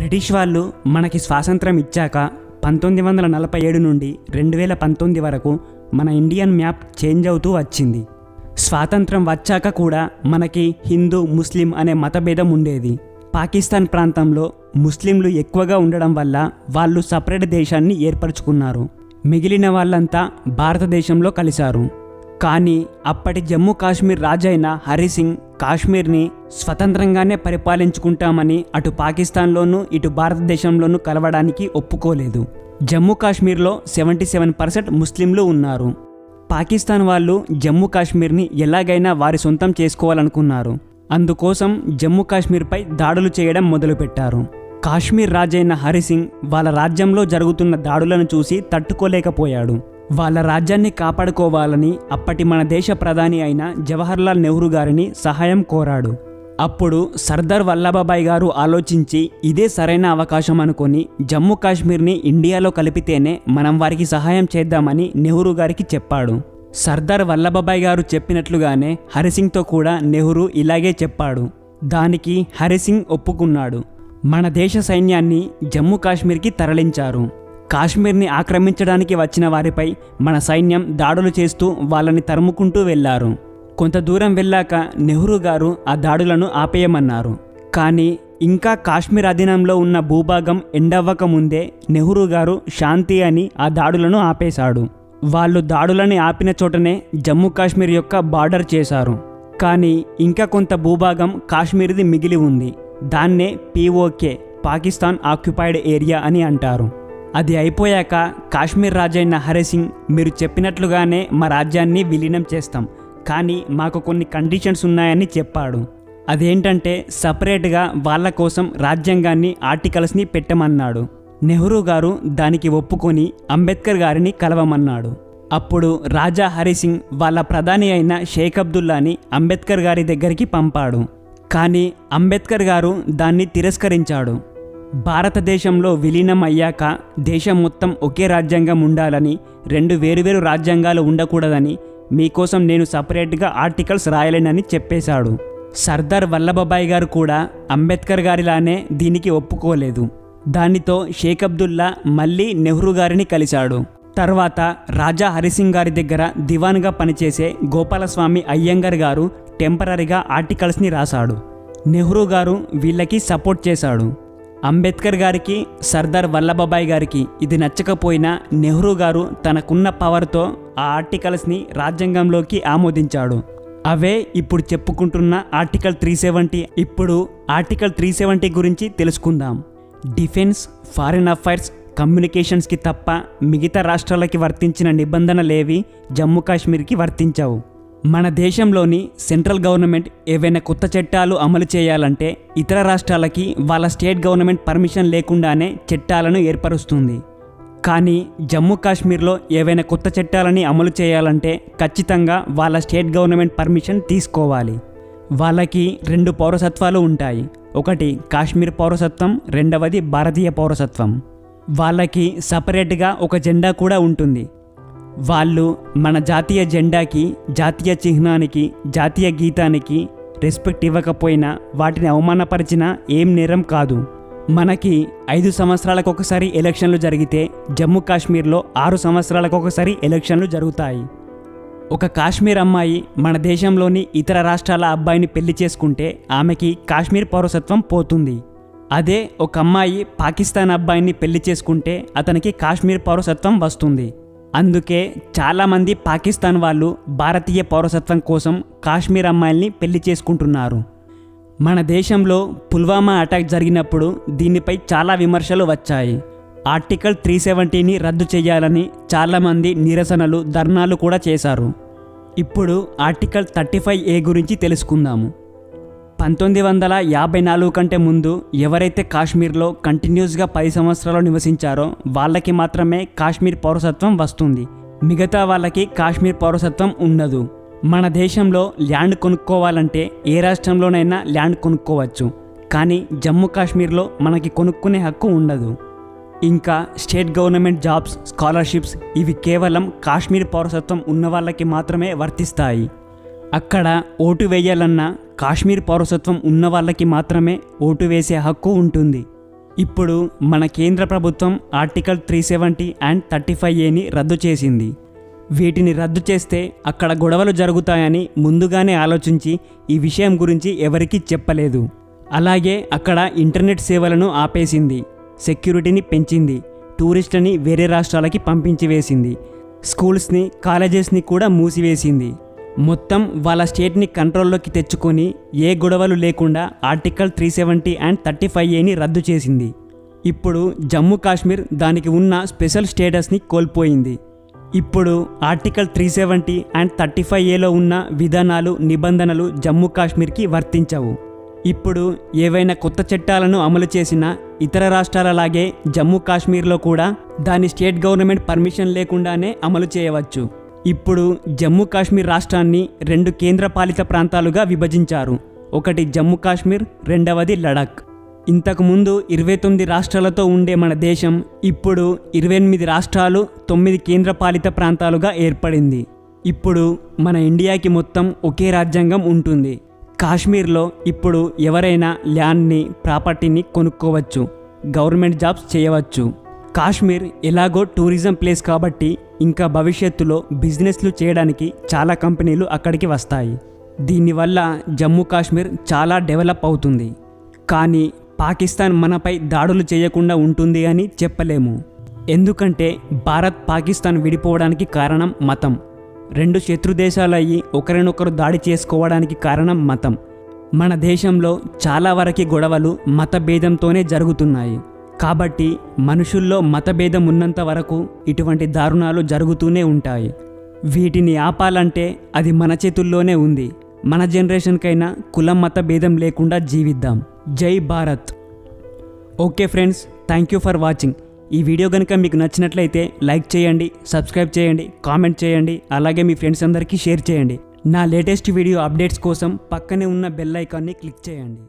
British వాళ్ళు మనకి స్వాతంత్రం ఇచ్చాక పంతొమ్మిది వందల నలభై ఏడు నుండి రెండు వేల పంతొమ్మిది వరకు మన ఇండియన్ మ్యాప్ చేంజ్ అవుతూ వచ్చింది. స్వాతంత్రం వచ్చాక కూడా మనకి హిందూ ముస్లిం అనే మతభేదం ఉండేది. పాకిస్తాన్ ప్రాంతంలో ముస్లింలు ఎక్కువగా ఉండడం వల్ల వాళ్ళు సపరేట్ దేశాన్ని ఏర్పరచుకున్నారు. మిగిలిన వాళ్ళంతా భారతదేశంలో కలిశారు. కానీ అప్పటి జమ్మూ కాశ్మీర్ రాజైన హరిసింగ్ కాశ్మీర్ని స్వతంత్రంగానే పరిపాలించుకుంటామని అటు పాకిస్తాన్లోనూ ఇటు భారతదేశంలోనూ కలవడానికి ఒప్పుకోలేదు. జమ్మూ కాశ్మీర్లో సెవెంటీ సెవెన్ పర్సెంట్ ముస్లింలు ఉన్నారు. పాకిస్తాన్ వాళ్ళు జమ్మూ కాశ్మీర్ని ఎలాగైనా వారి సొంతం చేసుకోవాలనుకున్నారు. అందుకోసం జమ్మూ కాశ్మీర్పై దాడులు చేయడం మొదలుపెట్టారు. కాశ్మీర్ రాజైన హరిసింగ్ వాళ్ళ రాజ్యంలో జరుగుతున్న దాడులను చూసి తట్టుకోలేకపోయాడు. వాళ్ళ రాజ్యాన్ని కాపాడుకోవాలని అప్పటి మన దేశ ప్రధాని అయిన జవహర్లాల్ నెహ్రూ గారిని సహాయం కోరాడు. అప్పుడు సర్దార్ వల్లభాయ్ గారు ఆలోచించి ఇదే సరైన అవకాశం అనుకొని జమ్మూ కాశ్మీర్ని ఇండియాలో కలిపితేనే మనం వారికి సహాయం చేద్దామని నెహ్రూ గారికి చెప్పాడు. సర్దార్ వల్లభాయ్ గారు చెప్పినట్లుగానే హరిసింగ్తో కూడా నెహ్రూ ఇలాగే చెప్పాడు. దానికి హరిసింగ్ ఒప్పుకున్నాడు. మన దేశ సైన్యాన్ని జమ్మూ కాశ్మీర్కి తరలించారు. కాశ్మీర్ని ఆక్రమించడానికి వచ్చిన వారిపై మన సైన్యం దాడులు చేస్తూ వాళ్ళని తరుముకుంటూ వెళ్ళారు. కొంత దూరం వెళ్ళాక నెహ్రూ గారు ఆ దాడులను ఆపేయమన్నారు. కానీ ఇంకా కాశ్మీర్ అధీనంలో ఉన్న భూభాగం ఎండవ్వక ముందే నెహ్రూ గారు శాంతి అని ఆ దాడులను ఆపేశాడు. వాళ్ళు దాడులని ఆపిన చోటనే జమ్మూ కాశ్మీర్ యొక్క బార్డర్ చేశారు. కానీ ఇంకా కొంత భూభాగం కాశ్మీర్ది మిగిలి ఉంది. దాన్నే పీఓకే పాకిస్తాన్ ఆక్యుపైడ్ ఏరియా అని అంటారు. అది అయిపోయాక కాశ్మీర్ రాజైన హరిసింగ్ మీరు చెప్పినట్లుగానే మా రాజ్యాన్ని విలీనం చేస్తాం. కానీ మాకు కొన్ని కండిషన్స్ ఉన్నాయని చెప్పాడు. అదేంటంటే సపరేట్గా వాళ్ళ కోసం రాజ్యాంగాన్ని ఆర్టికల్స్ని పెట్టమన్నాడు. నెహ్రూ గారు దానికి ఒప్పుకొని అంబేద్కర్ గారిని కలవమన్నాడు. అప్పుడు రాజా హరిసింగ్ వాళ్ళ ప్రధాని అయిన షేక్ అబ్దుల్లాని అంబేద్కర్ గారి దగ్గరికి పంపాడు. కానీ అంబేద్కర్ గారు దాన్ని తిరస్కరించాడు. భారతదేశంలో విలీనం అయ్యాక దేశం మొత్తం ఒకే రాజ్యాంగం ఉండాలని రెండు వేరువేరు రాజ్యాంగాలు ఉండకూడదని మీకోసం నేను సపరేట్గా ఆర్టికల్స్ రాయలేనని చెప్పేశాడు. సర్దార్ వల్లభాయ్ గారు కూడా అంబేద్కర్ గారిలానే దీనికి ఒప్పుకోలేదు. దానితో షేక్ అబ్దుల్లా మళ్ళీ నెహ్రూ గారిని కలిశాడు. తర్వాత రాజా హరిసింగ్ గారి దగ్గర దివాన్గా పనిచేసే గోపాలస్వామి అయ్యంగర్ గారు టెంపరీగా ఆర్టికల్స్ని రాశాడు. నెహ్రూ గారు వీళ్ళకి సపోర్ట్ చేశాడు. అంబేద్కర్ గారికి సర్దార్ వల్లభాయ్ గారికి ఇది నచ్చకపోయినా నెహ్రూ గారు తనకున్న పవర్తో ఆ ఆర్టికల్స్ని రాజ్యాంగంలోకి ఆమోదించాడు. అవే ఇప్పుడు చెప్పుకుంటున్న ఆర్టికల్ త్రీ సెవెంటీ. ఇప్పుడు ఆర్టికల్ త్రీ సెవెంటీ గురించి తెలుసుకుందాం. డిఫెన్స్ ఫారిన్ అఫైర్స్ కమ్యూనికేషన్స్కి తప్ప మిగతా రాష్ట్రాలకి వర్తించిన నిబంధనలేవి జమ్మూ కాశ్మీర్కి వర్తించావు. మన దేశంలోని సెంట్రల్ గవర్నమెంట్ ఏవైనా కొత్త చట్టాలు అమలు చేయాలంటే ఇతర రాష్ట్రాలకి వాళ్ళ స్టేట్ గవర్నమెంట్ పర్మిషన్ లేకుండానే చట్టాలను ఏర్పరుస్తుంది. కానీ జమ్మూ కాశ్మీర్లో ఏవైనా కొత్త చట్టాలని అమలు చేయాలంటే ఖచ్చితంగా వాళ్ళ స్టేట్ గవర్నమెంట్ పర్మిషన్ తీసుకోవాలి. వాళ్ళకి రెండు పౌరసత్వాలు ఉంటాయి. ఒకటి కాశ్మీర్ పౌరసత్వం రెండవది భారతీయ పౌరసత్వం. వాళ్ళకి సపరేట్గా ఒక జెండా కూడా ఉంటుంది. వాళ్ళు మన జాతీయ జెండాకి జాతీయ చిహ్నానికి జాతీయ గీతానికి రెస్పెక్ట్ ఇవ్వకపోయినా వాటిని అవమానపరిచినా ఏం నేరం కాదు. మనకి ఐదు సంవత్సరాలకు ఒకసారి ఎలక్షన్లు జరిగితే జమ్మూ కాశ్మీర్లో ఆరు సంవత్సరాలకు ఒకసారి ఎలక్షన్లు జరుగుతాయి. ఒక కాశ్మీర్ అమ్మాయి మన దేశంలోని ఇతర రాష్ట్రాల అబ్బాయిని పెళ్ళి చేసుకుంటే ఆమెకి కాశ్మీర్ పౌరసత్వం పోతుంది. అదే ఒక అమ్మాయి పాకిస్తాన్ అబ్బాయిని పెళ్ళి చేసుకుంటే అతనికి కాశ్మీర్ పౌరసత్వం వస్తుంది. అందుకే చాలామంది పాకిస్తాన్ వాళ్ళు భారతీయ పౌరసత్వం కోసం కాశ్మీర్ అమ్మాయిల్ని పెళ్ళి చేసుకుంటున్నారు. మన దేశంలో పుల్వామా అటాక్ జరిగినప్పుడు దీనిపై చాలా విమర్శలు వచ్చాయి. ఆర్టికల్ త్రీ సెవెంటీని రద్దు చేయాలని చాలామంది నిరసనలు ధర్నాలు కూడా చేశారు. ఇప్పుడు ఆర్టికల్ థర్టీ ఫైవ్ ఏ గురించి తెలుసుకుందాము. పంతొమ్మిది వందల యాభై నాలుగు కంటే ముందు ఎవరైతే కాశ్మీర్లో కంటిన్యూస్గా పది సంవత్సరాలు నివసించారో వాళ్ళకి మాత్రమే కాశ్మీర్ పౌరసత్వం వస్తుంది. మిగతా వాళ్ళకి కాశ్మీర్ పౌరసత్వం ఉండదు. మన దేశంలో ల్యాండ్ కొనుక్కోవాలంటే ఏ రాష్ట్రంలోనైనా ల్యాండ్ కొనుక్కోవచ్చు. కానీ జమ్మూ కాశ్మీర్లో మనకి కొనుక్కునే హక్కు ఉండదు. ఇంకా స్టేట్ గవర్నమెంట్ జాబ్స్ స్కాలర్షిప్స్ ఇవి కేవలం కాశ్మీర్ పౌరసత్వం ఉన్న వాళ్ళకి మాత్రమే వర్తిస్తాయి. అక్కడ ఓటు వేయాలన్నా కాశ్మీర్ పౌరసత్వం ఉన్న వాళ్ళకి మాత్రమే ఓటు వేసే హక్కు ఉంటుంది. ఇప్పుడు మన కేంద్ర ప్రభుత్వం article three seventy and thirty five ఏని రద్దు చేసింది. వీటిని రద్దు చేస్తే అక్కడ గొడవలు జరుగుతాయని ముందుగానే ఆలోచించి ఈ విషయం గురించి ఎవరికీ చెప్పలేదు. అలాగే అక్కడ ఇంటర్నెట్ సేవలను ఆపేసింది. సెక్యూరిటీని పెంచింది. టూరిస్టులని వేరే రాష్ట్రాలకి పంపించి వేసింది. స్కూల్స్ని కాలేజెస్ని కూడా మూసివేసింది. మొత్తం వాళ్ళ స్టేట్ని కంట్రోల్లోకి తెచ్చుకొని ఏ గొడవలు లేకుండా article three seventy and thirty five ఏని రద్దు చేసింది. ఇప్పుడు జమ్మూ కాశ్మీర్ దానికి ఉన్న స్పెషల్ స్టేటస్ని కోల్పోయింది. ఇప్పుడు article three seventy and thirty five ఏలో ఉన్న విధానాలు నిబంధనలు జమ్మూ కాశ్మీర్కి వర్తించవు. ఇప్పుడు ఏవైనా కొత్త చట్టాలను అమలు చేసిన ఇతర రాష్ట్రాలలాగే జమ్మూ కాశ్మీర్లో కూడా దాని స్టేట్ గవర్నమెంట్ పర్మిషన్ లేకుండానే అమలు చేయవచ్చు. ఇప్పుడు జమ్మూ కాశ్మీర్ రాష్ట్రాన్ని రెండు కేంద్రపాలిత ప్రాంతాలుగా విభజించారు. ఒకటి జమ్మూ కాశ్మీర్ రెండవది లడాక్. ఇంతకుముందు ఇరవై తొమ్మిది రాష్ట్రాలతో ఉండే మన దేశం ఇప్పుడు ఇరవై ఎనిమిది రాష్ట్రాలు తొమ్మిది కేంద్రపాలిత ప్రాంతాలుగా ఏర్పడింది. ఇప్పుడు మన ఇండియాకి మొత్తం ఒకే రాజ్యాంగం ఉంటుంది. కాశ్మీర్లో ఇప్పుడు ఎవరైనా ల్యాండ్ని ప్రాపర్టీని కొనుక్కోవచ్చు. గవర్నమెంట్ జాబ్స్ చేయవచ్చు. కాశ్మీర్ ఎలాగో టూరిజం ప్లేస్ కాబట్టి ఇంకా భవిష్యత్తులో బిజినెస్లు చేయడానికి చాలా కంపెనీలు అక్కడికి వస్తాయి. దీనివల్ల జమ్మూ కాశ్మీర్ చాలా డెవలప్ అవుతుంది. కానీ పాకిస్తాన్ మనపై దాడులు చేయకుండా ఉంటుంది అని చెప్పలేము. ఎందుకంటే భారత్ పాకిస్తాన్ విడిపోవడానికి కారణం మతం. రెండు శత్రు దేశాలయ్యి ఒకరినొకరు దాడి చేసుకోవడానికి కారణం మతం. మన దేశంలో చాలా వరకు గొడవలు మతభేదంతోనే జరుగుతున్నాయి. కాబట్టి మనుషుల్లో మతభేదం ఉన్నంత వరకు ఇటువంటి దారుణాలు జరుగుతూనే ఉంటాయి. వీటిని ఆపాలంటే అది మన చేతుల్లోనే ఉంది. మన జనరేషన్కైనా కులం మత భేదం లేకుండా జీవిద్దాం. జై Bharat. Okay friends thank you for watching. ఈ వీడియో కనుక మీకు నచ్చినట్లయితే లైక్ చేయండి సబ్స్క్రైబ్ చేయండి కామెంట్ చేయండి అలాగే మీ ఫ్రెండ్స్ అందరికీ షేర్ చేయండి. నా లేటెస్ట్ వీడియో అప్డేట్స్ కోసం పక్కనే ఉన్న బెల్ ఐకాన్ని క్లిక్ చేయండి.